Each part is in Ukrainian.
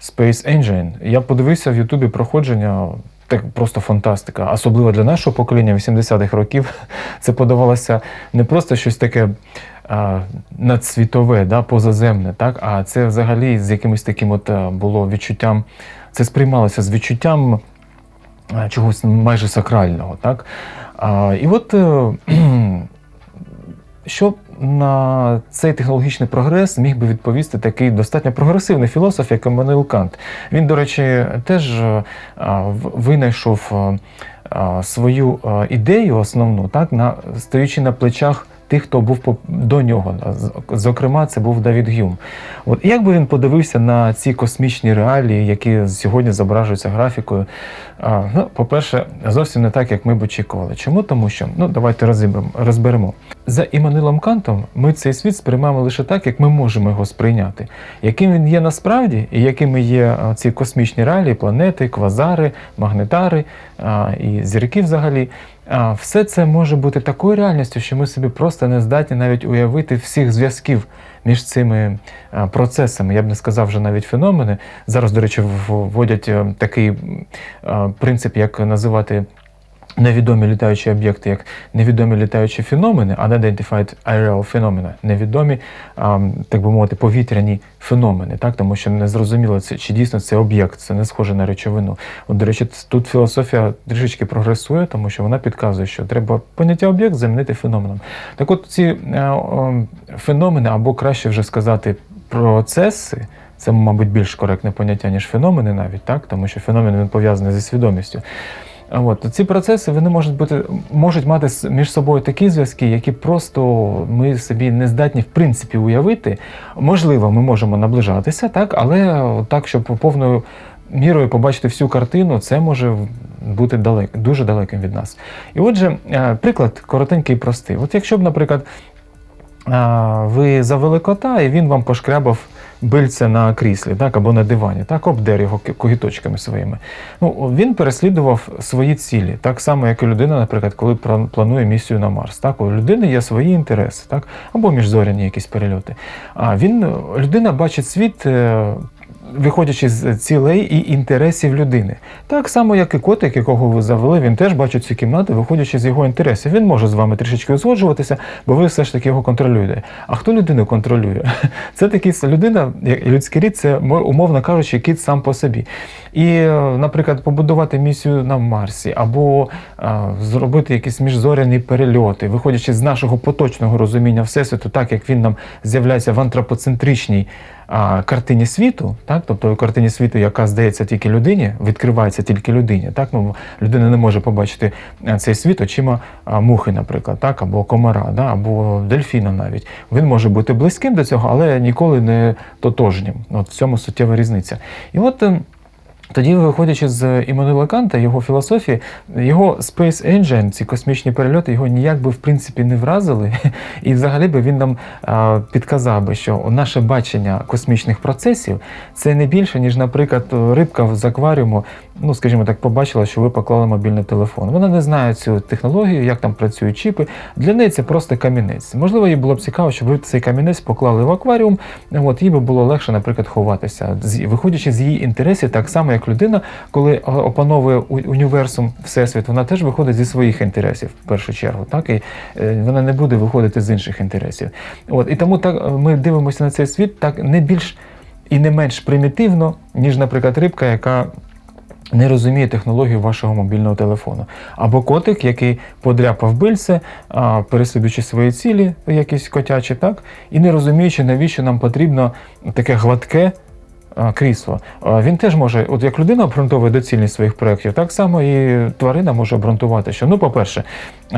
Space Engine. Я подивився в Ютубі проходження. Так просто фантастика. Особливо для нашого покоління 80-х років це подавалося не просто щось таке а, надсвітове, да, позаземне, так, а це взагалі з якимось таким от було відчуттям, це сприймалося з відчуттям чогось майже сакрального. Так? А, і от е, що на цей технологічний прогрес міг би відповісти такий достатньо прогресивний філософ, як Еммануїл Кант. Він, до речі, теж е, винайшов е, свою е, ідею основну, так, на, стоючи на плечах тих, хто був до нього. Зокрема, це був Давід Гюм. От як би він подивився на ці космічні реалії, які сьогодні зображуються графікою? А, ну, по-перше, зовсім не так, як ми б очікували. Чому? Тому що ну давайте розібремо, розберемо. За Іммануелом Кантом ми цей світ сприймаємо лише так, як ми можемо його сприйняти. Яким він є насправді, і якими є ці космічні реалії, планети, квазари, магнетари а, і зірки взагалі. Все це може бути такою реальністю, що ми собі просто не здатні навіть уявити всіх зв'язків між цими процесами. Я б не сказав вже навіть феномени. Зараз, до речі, вводять е, такий принцип, як називати. Невідомі літаючі об'єкти як невідомі літаючі феномени, unidentified aerial phenomena, невідомі, так би мовити, повітряні феномени, так? тому що не зрозуміло, це, чи дійсно це об'єкт, це не схоже на речовину. От, до речі, тут філософія трішечки прогресує, тому що вона підказує, що треба поняття об'єкт замінити феноменом. Так от ці е, феномени, або краще вже сказати, процеси. Це, мабуть, більш коректне поняття, ніж феномени навіть, так? тому що феномен він пов'язаний зі свідомістю. От ці процеси вони можуть бути можуть мати між собою такі зв'язки, які просто ми собі не здатні в принципі уявити. Можливо, ми можемо наближатися, так, але так, щоб повною мірою побачити всю картину, це може бути далек, дуже далеким від нас. І отже, е, приклад коротенький і простий. От якщо б, наприклад, ви завели кота, і він вам пошкрябав бильце на кріслі, так, або на дивані, так, обдер його когіточками своїми. Ну, він переслідував свої цілі, так само, як і людина, наприклад, коли планує місію на Марс. Так, у людини є свої інтереси, так, або міжзоряні якісь перельоти. А він, людина бачить світ. Е, Виходячи з цілей і інтересів людини. Так само, як і котик, якого ви завели, він теж бачить цю кімнату, виходячи з його інтересів. Він може з вами трішечки узгоджуватися, бо ви все ж таки його контролюєте. А хто людину контролює? Це такий людина, як- людський рід, це умовно кажучи, кіт сам по собі. І, е, наприклад, побудувати місію на Марсі або а, зробити якісь міжзоряні перельоти, виходячи з нашого поточного розуміння Всесвіту, так як він нам з'являється в антропоцентричній а, картині світу, так, тобто картині світу, яка здається тільки людині, відкривається тільки людині. Так, ну, людина не може побачити цей світ очима мухи, наприклад, так, або комара, да, або дельфіна навіть. Він може бути близьким до цього, але ніколи не тотожнім. От в цьому суттєва різниця. І от. Тоді, виходячи з Іммануела Канта, його філософії, його Space Engine, ці космічні перельоти, його ніяк би в принципі не вразили. І взагалі би він нам підказав би, що наше бачення космічних процесів це не більше, ніж, наприклад, рибка з акваріуму, ну скажімо так, побачила, що ви поклали мобільний телефон. Вона не знає цю технологію, як там працюють чіпи. Для неї це просто камінець. Можливо, їй було б цікаво, щоб ви цей камінець поклали в акваріум. От їй би було легше, наприклад, ховатися, виходячи з її інтересів, так само як людина, коли опановує у- універсум всесвіт, вона теж виходить зі своїх інтересів в першу чергу, так і е, вона не буде виходити з інших інтересів. От і тому так е, ми дивимося на цей світ так не більш і не менш примітивно, ніж, наприклад, рибка, яка не розуміє технологію вашого мобільного телефону. Або котик, який подряпав бильце, переслідуючи свої цілі, якісь котячі, так, і не розуміючи, навіщо нам потрібно таке гладке. А, Крісло. Він теж може, от як людина обґрунтовує доцільність своїх проєктів, так само і тварина може обґрунтувати, що ну, по-перше,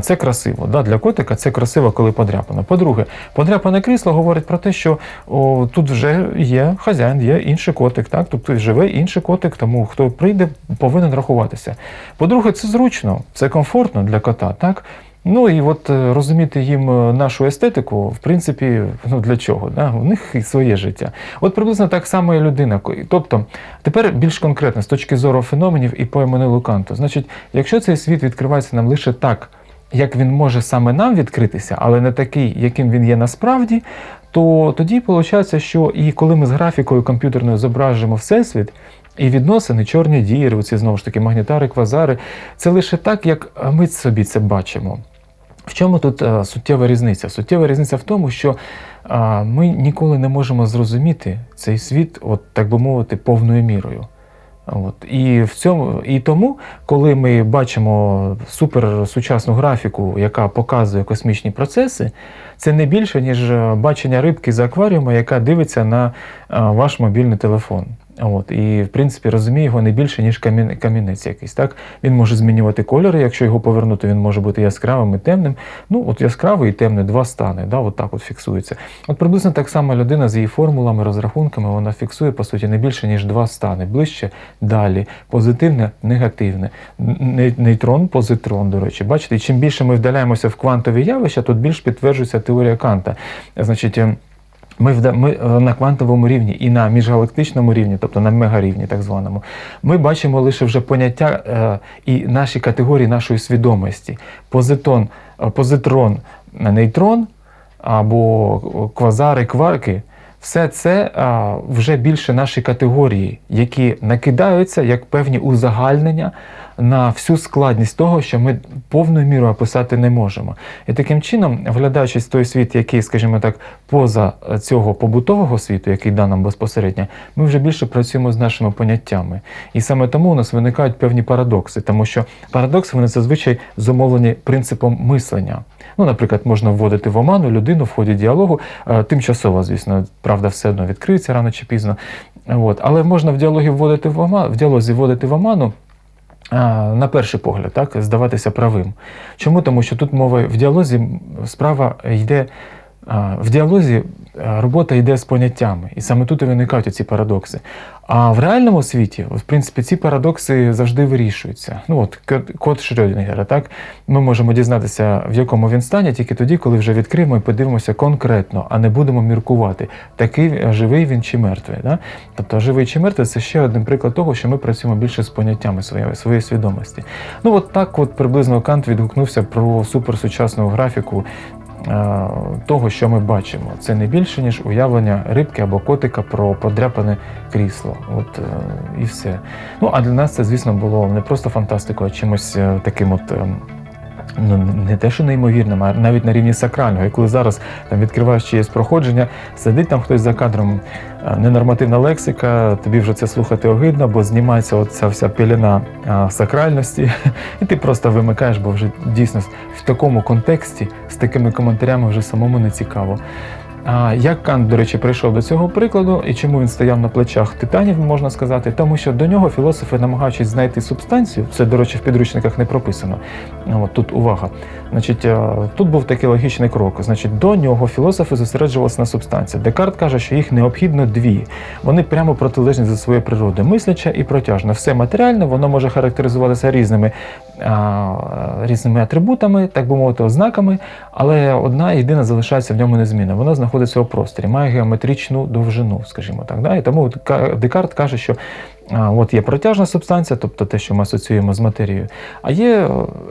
це красиво. Да? Для котика це красиво, коли подряпано. По-друге, подряпане крісло говорить про те, що о, тут вже є хазяїн, є інший котик, так? тут живе інший котик, тому хто прийде, повинен рахуватися. По-друге, це зручно, це комфортно для кота. так? Ну і от е, розуміти їм е, нашу естетику, в принципі, ну для чого? Да? У них і своє життя. От приблизно так само і людина. Тобто, тепер більш конкретно, з точки зору феноменів і по Еммануелу Канту. Значить, якщо цей світ відкривається нам лише так, як він може саме нам відкритися, але не такий, яким він є насправді, то тоді виходить, що і коли ми з графікою комп'ютерною зображуємо Всесвіт, і відносини, чорні діри, оці знову ж таки магнітари, квазари, це лише так, як ми собі це бачимо. В чому тут а, суттєва різниця? Суттєва різниця в тому, що а, ми ніколи не можемо зрозуміти цей світ, от так би мовити, повною мірою. От. І, в цьому, і тому, коли ми бачимо суперсучасну графіку, яка показує космічні процеси, це не більше, ніж бачення рибки з акваріуму, яка дивиться на ваш мобільний телефон. От, І, в принципі, розуміє його не більше, ніж камін, камінець якийсь. Так? Він може змінювати кольори, якщо його повернути, він може бути яскравим і темним. Ну, от яскравий і темний два стани, да, от так от фіксується. От приблизно так само людина з її формулами, розрахунками, вона фіксує, по суті, не більше, ніж два стани. Ближче, далі. Позитивне, негативне. Нейтрон, позитрон, до речі. Бачите, чим більше ми вдаляємося в квантові явища, тут більш підтверджується теорія Канта. Значить, ми ми е, на квантовому рівні і на міжгалактичному рівні, тобто на мегарівні, так званому, ми бачимо лише вже поняття е, і наші категорії нашої свідомості: позитон, е, позитрон, нейтрон або квазари, кварки. Все це а, вже більше наші категорії, які накидаються як певні узагальнення на всю складність того, що ми повною мірою описати не можемо. І таким чином, вглядаючись в той світ, який, скажімо так, поза цього побутового світу, який дан нам безпосередньо, ми вже більше працюємо з нашими поняттями. І саме тому у нас виникають певні парадокси, тому що парадокси вони зазвичай зумовлені принципом мислення. Ну, наприклад, можна вводити в оману людину в ході діалогу, е, тимчасово, звісно, правда, все одно відкриється рано чи пізно. От. Але можна в діалогі вводити в оману, в діалозі вводити в оману. На перший погляд, так, здаватися правим. Чому? Тому що тут мова в діалозі справа йде в діалозі робота йде з поняттями, і саме тут і виникають ці парадокси. А в реальному світі, в принципі, ці парадокси завжди вирішуються. Ну от код Шрёдінгера, так ми можемо дізнатися, в якому він стані, тільки тоді, коли вже відкриємо і подивимося конкретно, а не будемо міркувати, такий живий він чи мертвий. Да? Тобто живий чи мертвий це ще один приклад того, що ми працюємо більше з поняттями своєї своєї свідомості. Ну от так, от приблизно Кант відгукнувся про суперсучасну графіку Е, того, що ми бачимо. Це не більше, ніж уявлення рибки або котика про подряпане крісло. От е, і все. Ну а для нас це, звісно, було не просто фантастикою, а чимось е, таким от. Ну не те, що неймовірним, а навіть на рівні сакрального. І коли зараз там відкриваєш чиєсь проходження, сидить там хтось за кадром, ненормативна лексика, тобі вже це слухати огидно, бо знімається оця вся пелена сакральності, і ти просто вимикаєш, бо вже дійсно в такому контексті з такими коментарями вже самому не цікаво. А Як Кант, до речі, прийшов до цього прикладу і чому він стояв на плечах титанів, можна сказати, тому що до нього філософи, намагаючись знайти субстанцію, це, до речі, в підручниках не прописано. От Тут увага. Значить, Тут був такий логічний крок. Значить, До нього філософи зосереджувалися на субстанції. Декарт каже, що їх необхідно дві. Вони прямо протилежні за своєю природою. Мисляча і протяжна. Все матеріальне, воно може характеризуватися різними різними атрибутами, так би мовити, ознаками, але одна єдина залишається в ньому незмінна. Вона знаходиться у просторі, має геометричну довжину, скажімо так. Да? І тому Декарт каже, що От є протяжна субстанція, тобто те, що ми асоціюємо з матерією, а є е,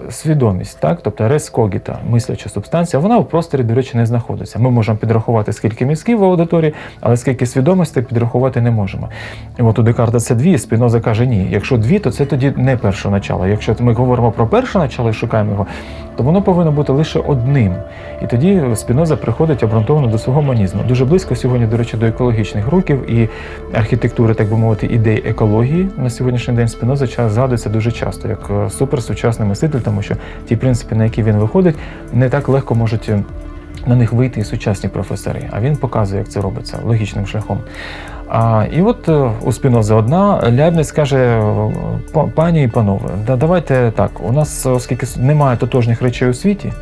свідомість, так? тобто рескогіта, мисляча субстанція, вона в просторі, до речі, не знаходиться. Ми можемо підрахувати, скільки мізків в аудиторії, але скільки свідомості підрахувати не можемо. І от у Декарта це дві, Спіноза каже, ні. Якщо дві, то це тоді не перше начало. Якщо ми говоримо про перше начало і шукаємо його, то воно повинно бути лише одним. І тоді Спіноза приходить обґрунтовано до свого монізму. Дуже близько сьогодні, до речі, до екологічних руків і архітектури, так би мовити, ідей екології на сьогоднішній день Спіноза згадується дуже часто як е, суперсучасний мислитель, тому що ті принципи, на які він виходить, не так легко можуть. Е, на них вийти і сучасні професори, а він показує, як це робиться логічним шляхом. А, І от е, у спінози одна Лябниць каже: пані і панове, да давайте так. У нас, оскільки немає тотожних речей у світі,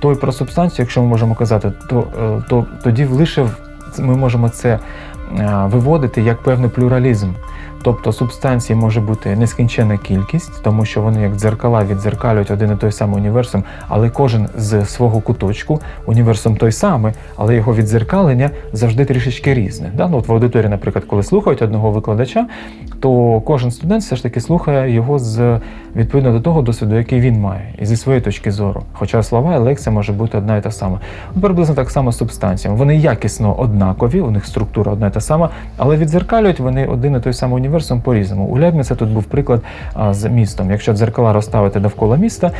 то і про субстанцію, якщо ми можемо казати, то то тоді лише ми можемо це виводити як певний плюралізм. Тобто субстанцій може бути нескінченна кількість, тому що вони як дзеркала віддзеркалюють один і той самий універсум, але кожен з свого куточку, універсум той самий, але його віддзеркалення завжди трішечки різне. Да? Ну, от в аудиторії, наприклад, коли слухають одного викладача, то кожен студент все ж таки слухає його з відповідно до того досвіду, який він має, і зі своєї точки зору. Хоча слова і лекція може бути одна і та сама. Ну, Приблизно так само з субстанціями. Вони якісно однакові, у них структура одна та сама, але віддзеркалюють вони один і той самий універсум по-різному. У Лейбница тут був приклад з містом. Якщо дзеркала розставити довкола міста,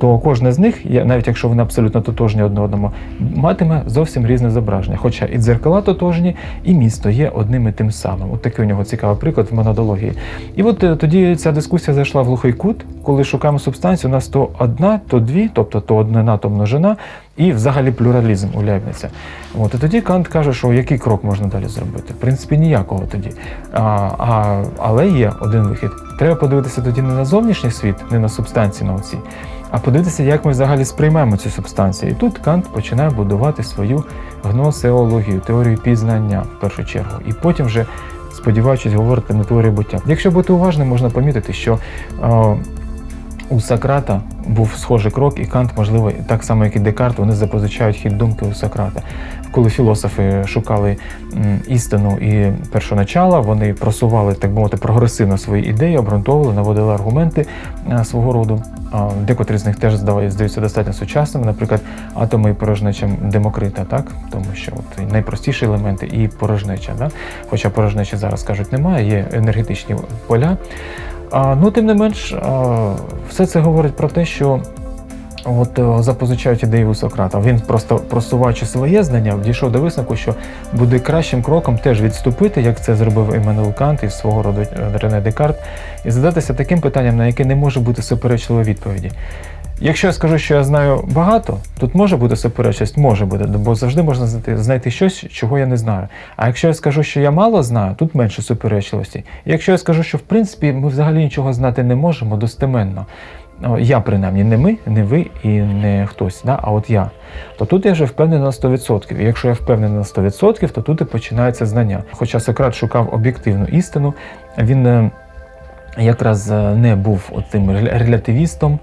то кожне з них, навіть якщо вони абсолютно тотожні одне одному, матиме зовсім різне зображення. Хоча і дзеркала тотожні, і місто є одним і тим самим. От такий у нього цікавий приклад в монодології. І от е, тоді ця дискусія зайшла в глухий кут, коли шукаємо субстанцію, у нас то одна, то дві, тобто то однина, то множина, і взагалі плюралізм у Лейбница. От і тоді Кант каже, що який крок можна далі зробити? В принципі, ніякого тоді. А, а, але є один вихід. Треба подивитися тоді не на зовнішній світ, не на субстанції на оці, а подивитися, як ми взагалі сприймаємо цю субстанцію. І тут Кант починає будувати свою гносеологію, теорію пізнання в першу чергу. І потім вже, сподіваючись, говорити на теорію буття. Якщо бути уважним, можна помітити, що е, у Сократа був схожий крок, і Кант, можливо, так само, як і Декарт, вони запозичають хід думки у Сократа. Коли філософи шукали істину і першоначала, вони просували, так би мовити, прогресивно свої ідеї, обґрунтовували, наводили аргументи свого роду. Декотрі з них теж здаються достатньо сучасними, наприклад, атоми і порожнеча Демокрита, так? тому що от найпростіші елементи і порожнеча. Да? Хоча порожнечі зараз кажуть немає, є енергетичні поля. А, ну, тим не менш, а, все це говорить про те, що от е, запозичають ідеї у Сократа. Він просто просуваючи своє знання, дійшов до висновку, що буде кращим кроком теж відступити, як це зробив Еммануел Кант і свого роду е, Рене Декарт, і задатися таким питанням, на яке не може бути суперечливої відповіді. Якщо я скажу, що я знаю багато, тут може бути суперечність, може бути, бо завжди можна знайти, знайти щось, чого я не знаю. А якщо я скажу, що я мало знаю, тут менше суперечливості. І якщо я скажу, що в принципі ми взагалі нічого знати не можемо достеменно, я принаймні, не ми, не ви і не хтось, да? а от я, то тут я вже впевнений на 100%. І якщо я впевнений на 100%, то тут і починається знання. Хоча Сократ шукав об'єктивну істину, він е, якраз е, не був тим релятивістом,